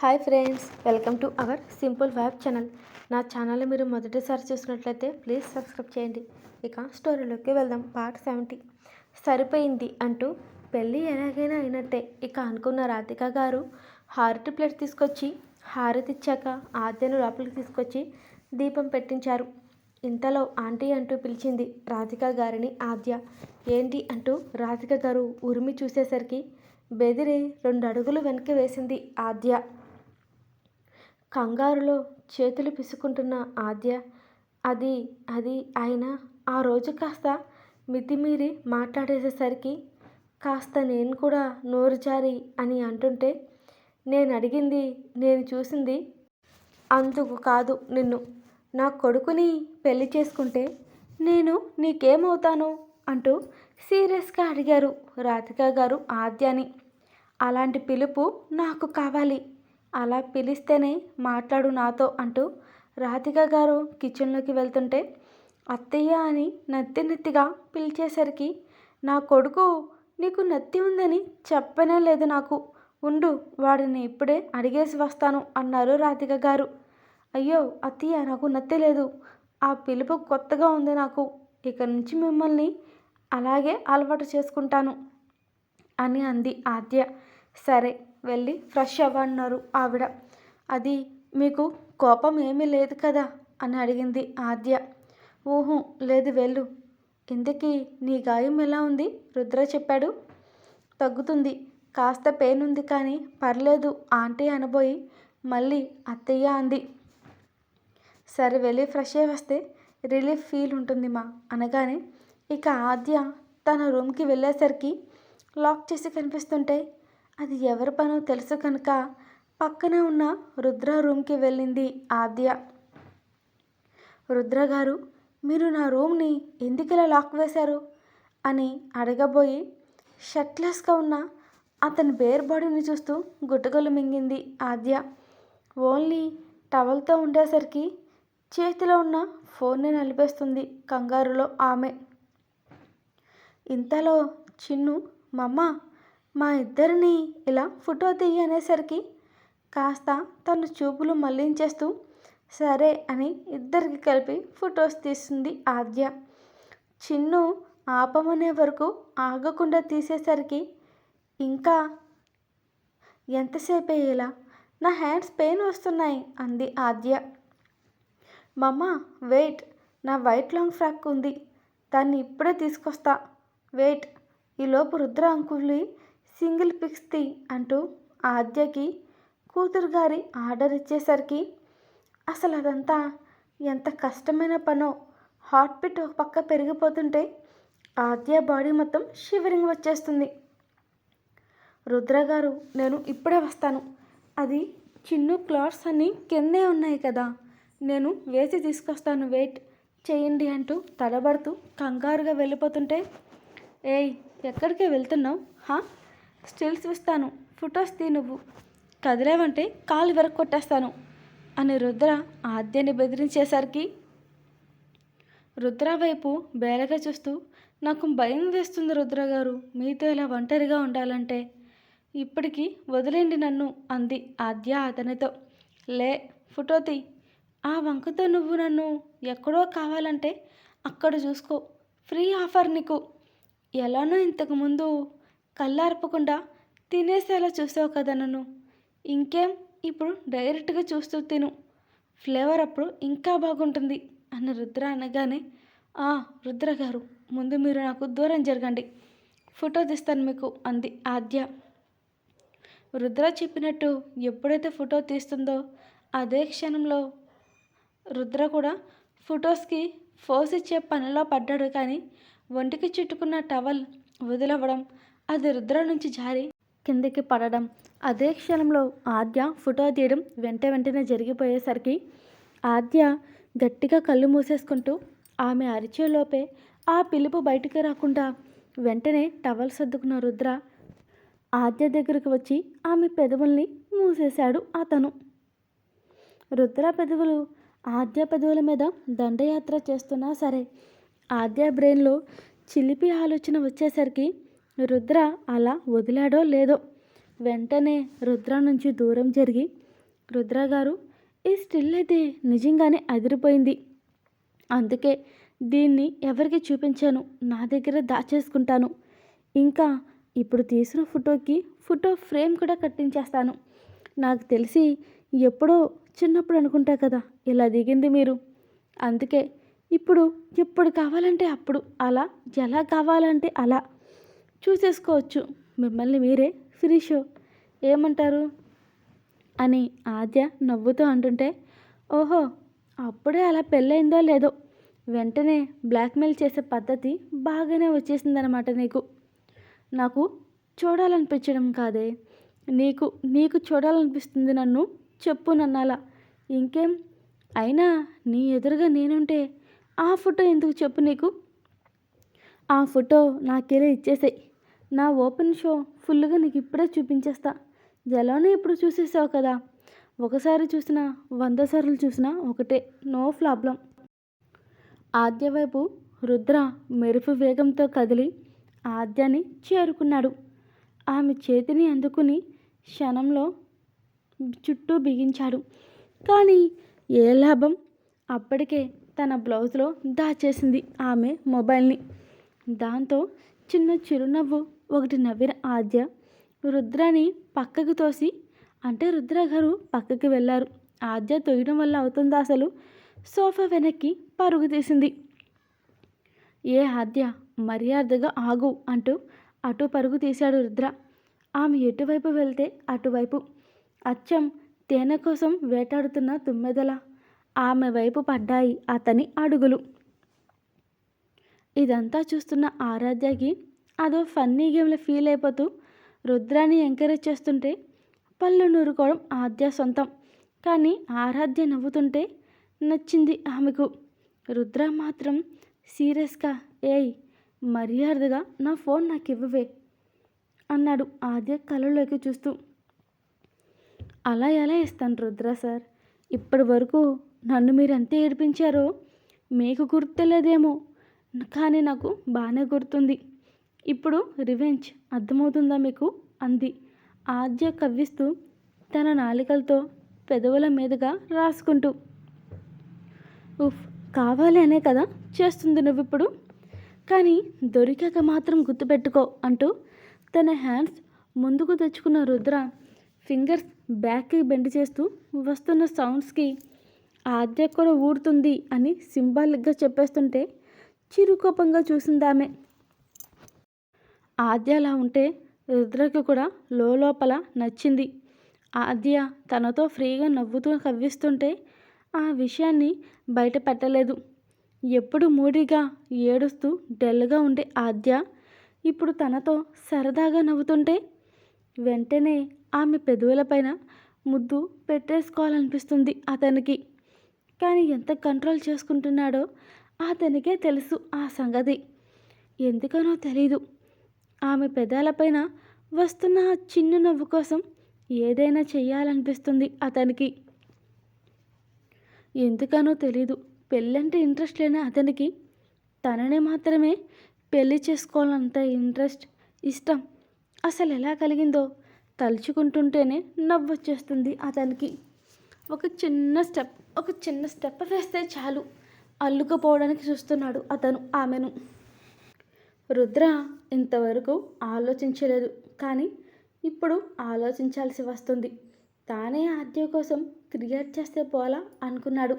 Hi friends welcome to our simple vibe channel. నా channel మీరు మొదటిసారి చూసినట్లయితే ప్లీజ్ సబ్స్క్రైబ్ చేయండి. ఇక స్టోరీలోకి వెళ్దాం. Part seventy. సరిపోయింది అంటూ పెళ్ళి ఎలాగైనా అయినట్టే. ఇక అనుకున్న రాధిక గారు హారతి ప్లేట్ తీసుకొచ్చి హారతి ఇచ్చాక ఆద్యను లోపలికి తీసుకొచ్చి దీపం పెట్టించారు. ఇంతలో ఆంటీ అంటూ పిలిచింది రాధిక గారిని ఆద్య. ఏంటి అంటూ రాధిక గారు ఉరిమి చూసేసరికి బెదిరి రెండు అడుగులు వెనక్కి వేసింది ఆద్య. కంగారులో చేతులు పిసుకుంటున్న ఆద్య అది అది ఆయన ఆ రోజు కాస్త మితిమీరి మాట్లాడేసేసరికి కాస్త నేను కూడా నోరు జారి అని అంటుంటే నేను అడిగింది నేను చూసింది అందుకు కాదు నిన్ను. నా కొడుకుని పెళ్ళి చేసుకుంటే నేను నీకేమవుతాను? అంటూ సీరియస్గా అడిగారు రాధిక గారు ఆద్యాని. అలాంటి పిలుపు నాకు కావాలి. అలా పిలిస్తేనే మాట్లాడు నాతో అంటూ రాధిక గారు కిచెన్లోకి వెళ్తుంటే అత్తయ్య అని నత్తి నత్తిగా పిలిచేసరికి నా కొడుకు నీకు నత్తి ఉందని చెప్పనే లేదు నాకు. ఉండు వాడిని ఇప్పుడే అడిగేసి వస్తాను అన్నారు రాధిక గారు. అయ్యో అత్తయ్య నాకు నత్తి లేదు. ఆ పిలుపు కొత్తగా ఉంది నాకు. ఇక నుంచి మిమ్మల్ని అలాగే అలవాటు చేసుకుంటాను అని అంది ఆద్య. సరే వెళ్ళి ఫ్రెష్ అవ్వన్నారు ఆవిడ. అది మీకు కోపం ఏమీ లేదు కదా? అని అడిగింది ఆద్య. ఊహు లేదు వెళ్ళు. ఇంతకీ నీ గాయం ఎలా ఉంది? రుద్ర చెప్పాడు. తగ్గుతుంది. కాస్త పెయిన్ ఉంది కానీ పర్లేదు. ఆంటీ అనబోయి మళ్ళీ అత్తయ్య అంది. సరే వెళ్ళి ఫ్రెష్ అయ్యి వస్తే రిలీఫ్ ఫీల్ ఉంటుంది మా అనగానే ఇక ఆద్య తన రూమ్కి వెళ్ళేసరికి లాక్ చేసి కనిపిస్తుంటే అది ఎవరి పనో తెలుసు కనుక పక్కనే ఉన్న రుద్ర రూమ్కి వెళ్ళింది ఆద్య. రుద్ర గారు మీరు నా రూమ్ని ఎందుకు లాక్ వేశారు? అని అడగబోయి షర్ట్లెస్గా ఉన్న అతని బేర్ బాడీని చూస్తూ గుట్టగలు మింగింది ఆద్య. ఓన్లీ టవల్తో ఉండేసరికి చేతిలో ఉన్న ఫోన్ని నలిపేస్తుంది కంగారులో ఆమె. ఇంతలో చిన్ను మమ్మ మా ఇద్దరిని ఇలా ఫోటో తీయనేసరికి కాస్త తన చూపులు మళ్ళించేస్తూ సరే అని ఇద్దరికి కలిపి ఫొటోస్ తీస్తుంది ఆద్య. చిన్ను ఆపమనే వరకు ఆగకుండా తీసేసరికి ఇంకా ఎంతసేపు ఇలా? నా హ్యాండ్స్ పెయిన్ వస్తున్నాయి అంది ఆద్య. మమ్మ వెయిట్. నా వైట్ లాంగ్ ఫ్రాక్ ఉంది. దాన్ని ఇప్పుడే తీసుకొస్తా. వెయిట్. ఈలోపు రుద్ర అంకుల్ని సింగిల్ పిక్స్ తీ అంటూ ఆద్యకి కూతురు గారి ఆర్డర్ ఇచ్చేసరికి అసలు అదంతా ఎంత కష్టమైన పనో హార్ట్ బీట్ ఒక పక్క పెరిగిపోతుంటే ఆద్య బాడీ మొత్తం షివరింగ్ వచ్చేస్తుంది. రుద్ర గారు నేను ఇప్పుడే వస్తాను. అది చిన్ను క్లాత్స్ అన్నీ కిందే ఉన్నాయి కదా. నేను వేసి తీసుకొస్తాను. వెయిట్ చేయండి అంటూ తడబడుతూ కంగారుగా వెళ్ళిపోతుంటే ఏయ్ ఎక్కడికి వెళ్తున్నావు? హా? స్టిల్స్ ఇస్తాను ఫొటోస్ తీ నువ్వు. కదిలేవంటే కాలు వెనక్కి కొట్టేస్తాను అని రుద్ర ఆద్యని బెదిరించేసరికి. రుద్ర వైపు బేరగా చూస్తూ నాకు భయం వేస్తుంది రుద్ర గారు మీతో ఇలా ఒంటరిగా ఉండాలంటే. ఇప్పటికీ వదిలేండి నన్ను అంది ఆద్య అతనితో. లే ఫోటో తీ. ఆ వంకతో నువ్వు నన్ను ఎక్కడో కావాలంటే అక్కడ చూసుకో. ఫ్రీ ఆఫర్ నీకు. ఎలానో ఇంతకుముందు కళ్ళార్పకుండా తినేసేలా చూసావు కదా నన్ను. ఇంకేం? ఇప్పుడు డైరెక్ట్గా చూస్తూ తిను. ఫ్లేవర్ అప్పుడు ఇంకా బాగుంటుంది అన్న రుద్ర అనగానే ఆ రుద్ర గారు ముందు మీరు నాకు దూరం జరగండి. ఫోటో తీస్తాను మీకు అంది ఆద్య. రుద్ర చెప్పినట్టు ఎప్పుడైతే ఫోటో తీస్తుందో అదే క్షణంలో రుద్ర కూడా ఫొటోస్కి ఫోజ్ ఇచ్చే పనిలో పడ్డాడు కానీ ఒంటికి చుట్టుకున్న టవల్ వదిలవ్వడం అది రుద్ర నుంచి జారి కిందకి పడడం. అదే క్షణంలో ఆద్య ఫోటో తీయడం వెంట వెంటనే జరిగిపోయేసరికి ఆద్య గట్టిగా కళ్ళు మూసేసుకుంటూ ఆమె అరిచేలోపే ఆ పిలుపు బయటికి రాకుండా వెంటనే టవల్ సర్దుకున్న రుద్ర ఆద్య దగ్గరకు వచ్చి ఆమె పెదవుల్ని మూసేశాడు అతను. రుద్ర పెదవులు ఆద్య పెదవుల మీద దండయాత్ర చేస్తున్నా సరే ఆద్య బ్రెయిన్లో చిలిపి ఆలోచన వచ్చేసరికి రుద్ర అలా వదిలాడో లేదో వెంటనే రుద్ర నుంచి దూరం జరిగి రుద్ర గారు ఈ స్టిల్ అయితే నిజంగానే అదిరిపోయింది. అందుకే దీన్ని ఎవరికి చూపించాను? నా దగ్గర దాచేసుకుంటాను. ఇంకా ఇప్పుడు తీసిన ఫోటోకి ఫోటో ఫ్రేమ్ కూడా కట్టించేస్తాను. నాకు తెలిసి ఎప్పుడో చిన్నప్పుడు అనుకుంటా కదా ఇలా దిగింది మీరు. అందుకే ఇప్పుడు ఎప్పుడు కావాలంటే అప్పుడు అలా ఎలా కావాలంటే అలా చూసేసుకోవచ్చు. మిమ్మల్ని మీరే ఫ్రీ షో ఏమంటారు? అని ఆద్య నవ్వుతూ అంటుంటే ఓహో అప్పుడే అలా పెళ్ళైందో లేదో. వెంటనే బ్లాక్మెయిల్ చేసే పద్ధతి బాగానే వచ్చేసిందనమాట నీకు. నాకు చూడాలనిపించడం కాదే. నీకు నీకు చూడాలనిపిస్తుంది నన్ను. చెప్పు నన్నాలా. ఇంకేం? అయినా నీ ఎదురుగా నేనుంటే ఆ ఫోటో ఎందుకు చెప్పు నీకు? ఆ ఫోటో నాకేలే ఇచ్చేసాయి. నా ఓపెన్ షో ఫుల్గా నీకు ఇప్పుడే చూపించేస్తా. జలాను ఇప్పుడు చూసేసావు కదా? ఒకసారి చూసినా వంద సార్లు చూసినా ఒకటే నో ప్రాబ్లం. ఆద్యవైపు రుద్ర మెరుపు వేగంతో కదిలి ఆద్యాని చేరుకున్నాడు. ఆమె చేతిని అందుకుని క్షణంలో చుట్టూ బిగించాడు. కానీ ఏ లాభం? అప్పటికే తన బ్లౌజ్లో దాచేసింది ఆమె మొబైల్ని. దాంతో చిన్న చిరునవ్వు ఒకటి నవ్విన ఆద్య రుద్రాని పక్కకు తోసి అంటే రుద్ర గారు పక్కకి వెళ్ళారు. ఆద్య తొయ్యడం వల్ల అవుతుందా అసలు? సోఫా వెనక్కి పరుగు తీసింది. ఏ ఆద్య మర్యాదగా ఆగు అంటూ అటు పరుగు తీశాడు రుద్ర. ఆమె ఎటువైపు వెళ్తే అటువైపు. అచ్చం తేనె కోసం వేటాడుతున్న తుమ్మెదల ఆమె వైపు పడ్డాయి అతని అడుగులు. ఇదంతా చూస్తున్న ఆరాధ్యకి అదో ఫన్నీ గేమ్లో ఫీల్ అయిపోతూ రుద్రాన్ని ఎంకరేజ్ చేస్తుంటే పళ్ళు నూరుకోవడం ఆద్య సొంతం. కానీ ఆరాధ్య నవ్వుతుంటే నచ్చింది ఆమెకు. రుద్ర మాత్రం సీరియస్గా ఏయ్ మర్యాదగా నా ఫోన్ నాకు ఇవ్వవే అన్నాడు ఆద్య కళ్ళలోకి చూస్తూ. అలా ఎలా ఇస్తాను రుద్ర సార్? ఇప్పటి వరకు నన్ను మీరు ఎంత ఏడిపించారో మీకు గుర్తులేదేమో. కానీ నాకు బాగానే గుర్తుంది. ఇప్పుడు రివెంజ్ అర్థమవుతుందా మీకు? అంది. ఆద్య కవ్విస్తూ తన నాలికలతో పెదవుల మీదుగా రాసుకుంటూ. ఉఫ్ కావాలి అనే కదా చేస్తుంది నువ్విప్పుడు. కానీ దొరికాక మాత్రం గుర్తుపెట్టుకో అంటూ తన హ్యాండ్స్ ముందుకు తెచ్చుకున్న రుద్ర ఫింగర్స్ బ్యాక్కి బెండ్ చేస్తూ వస్తున్న సౌండ్స్కి ఆద్య కూడా ఊడుతుంది అని సింబాలిక్గా చెప్పేస్తుంటే చిరుకోపంగా చూసిందామె. ఆద్యలా ఉంటే రుద్రకి కూడా లోపల నచ్చింది. ఆద్య తనతో ఫ్రీగా నవ్వుతూ కవ్విస్తుంటే ఆ విషయాన్ని బయట పెట్టలేదు. ఎప్పుడు మూడిగా ఏడుస్తూ డల్గా ఉండే ఆద్య ఇప్పుడు తనతో సరదాగా నవ్వుతుంటే వెంటనే ఆమె పెదవులపైన ముద్దు పెట్టేసుకోవాలనిపిస్తుంది అతనికి. కానీ ఎంత కంట్రోల్ చేసుకుంటున్నాడో అతనికే తెలుసు ఆ సంగతి. ఎందుకనో తెలీదు. ఆమె పెదాలపైన వస్తున్న ఆ చిన్న నవ్వు కోసం ఏదైనా చెయ్యాలనిపిస్తుంది అతనికి. ఎందుకనో తెలీదు. పెళ్ళంటే ఇంట్రెస్ట్ లేని అతనికి తననే మాత్రమే పెళ్ళి చేసుకోవాలంత ఇంట్రెస్ట్ ఇష్టం అసలు ఎలా కలిగిందో తలుచుకుంటుంటేనే నవ్వొచ్చేస్తుంది అతనికి. ఒక చిన్న స్టెప్ ఒక చిన్న స్టెప్ వేస్తే చాలు. అల్లుకుపోవడానికి చూస్తున్నాడు అతను ఆమెను. రుద్ర ఇంతవరకు ఆలోచించలేదు. కానీ ఇప్పుడు ఆలోచించాల్సి వస్తుంది. తానే ఆద్య కోసం క్రియేట్ చేస్తే పోలా అనుకున్నాడు.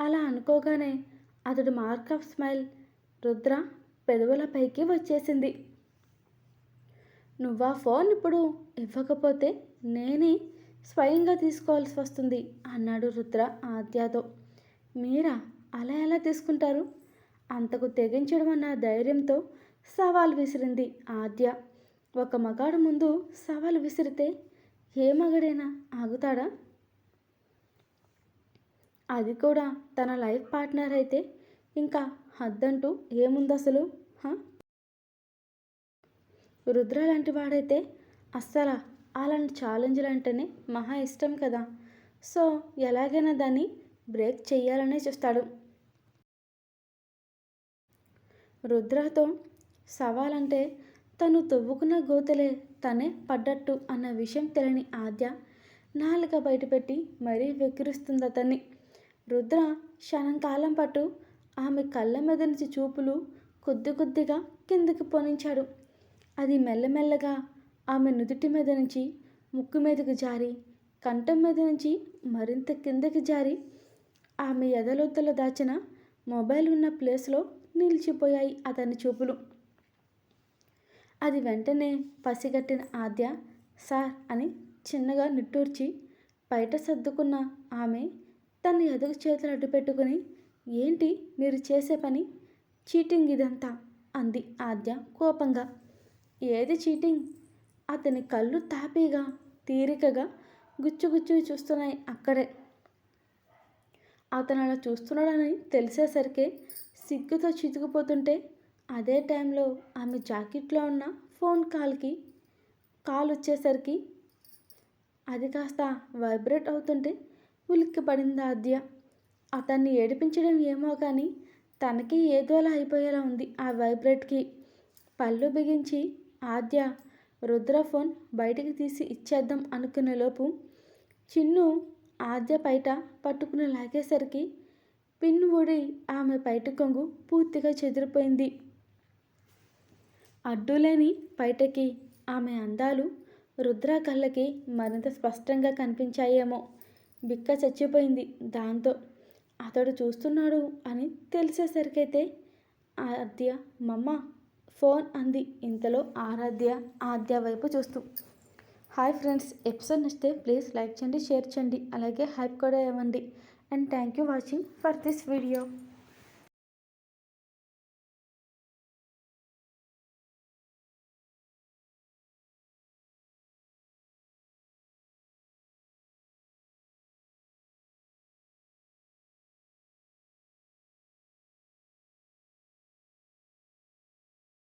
అలా అనుకోగానే అతడు మార్క్ ఆఫ్ స్మైల్ రుద్ర పెదవులపైకి వచ్చేసింది. నువ్వు ఆ ఫోన్ ఇప్పుడు? ఇవ్వకపోతే నేనే స్వయంగా తీసుకోవాల్సి వస్తుంది అన్నాడు రుద్ర ఆద్యతో మీరా? అలా ఎలా తీసుకుంటారు? అంతకు తెగించడం అన్న ధైర్యంతో సవాల్ విసిరింది ఆద్య. ఒక మగాడు ముందు సవాల్ విసిరితే ఏ మగడైనా ఆగుతాడా? అది కూడా తన లైఫ్ పార్ట్నర్ అయితే ఇంకా హద్దంటూ ఏముంది అసలు? రుద్ర లాంటి వాడైతే అస్సలు అలాంటి ఛాలెంజ్లు అంటేనే మహా ఇష్టం కదా. సో ఎలాగైనా దాన్ని బ్రేక్ చేయాలనే చూస్తాడు. రుద్రతో సవాలంటే తను తవ్వుకున్న గోతలే తనే పడ్డట్టు అన్న విషయం తెలియని ఆద్య నాలుక బయటపెట్టి మరీ వెక్కిరిస్తుంది అతన్ని రుద్ర క్షణం కాలం పాటు ఆమె కళ్ళ మీద నుంచి చూపులు కొద్ది కొద్దిగా కిందకి పోనించాడు. అది మెల్లమెల్లగా ఆమె నుదుటి మీద నుంచి ముక్కు మీదకు జారి కంఠం మీద నుంచి మరింత కిందకి జారి ఆమె ఎదలొద్దలో దాచిన మొబైల్ ఉన్న ప్లేస్లో నిలిచిపోయాయి అతని చూపులు. అది వెంటనే పసిగట్టిన ఆద్య సార్ అని చిన్నగా నిట్టూర్చి బయట సర్దుకున్న ఆమె తన ఎదుగు చేతులు అడ్డు పెట్టుకుని ఏంటి మీరు చేసే పని? చీటింగ్ ఇదంతా అంది ఆద్య కోపంగా. ఏది చీటింగ్? అతని కళ్ళు తాపీగా తీరికగా గుచ్చుగుచ్చు చూస్తున్నాయి అక్కడే. అతను అలా చూస్తున్నాడని తెలిసేసరికి సిగ్గుతో చితికిపోతుంటే అదే టైంలో ఆమె జాకెట్లో ఉన్న ఫోన్ కాల్కి కాల్ వచ్చేసరికి అది కాస్త వైబ్రేట్ అవుతుంటే ఉలిక్కి పడింది ఆద్య. అతన్ని ఏడిపించడం ఏమో కానీ తనకి ఏదోలా అయిపోయేలా ఉంది ఆ వైబ్రేట్కి. పళ్ళు బిగించి ఆద్య రుద్ర ఫోన్ బయటికి తీసి ఇచ్చేద్దాం అనుకునే లోపు చిన్ను ఆద్య పైట పట్టుకుని లాగేసరికి పిన్ ఊడి ఆమె పైట కొంగు పూర్తిగా చెదిరిపోయింది. అడ్డులేని పైటకి ఆమె అందాలు రుద్ర కళ్ళకి మరింత స్పష్టంగా కనిపించాయేమో. బిక్క చచ్చిపోయింది దాంతో. అతడు చూస్తున్నాడు అని తెలిసేసరికైతే ఆద్య మమ్మ ఫోన్ అంది ఇంతలో ఆరాధ్య ఆద్య వైపు చూస్తూ. హాయ్ ఫ్రెండ్స్ ఎపిసోడ్ నచ్చితే ప్లీజ్ లైక్ చేయండి షేర్ చేయండి అలాగే హైప్ కూడా ఇవ్వండి. And thank you watching for this video.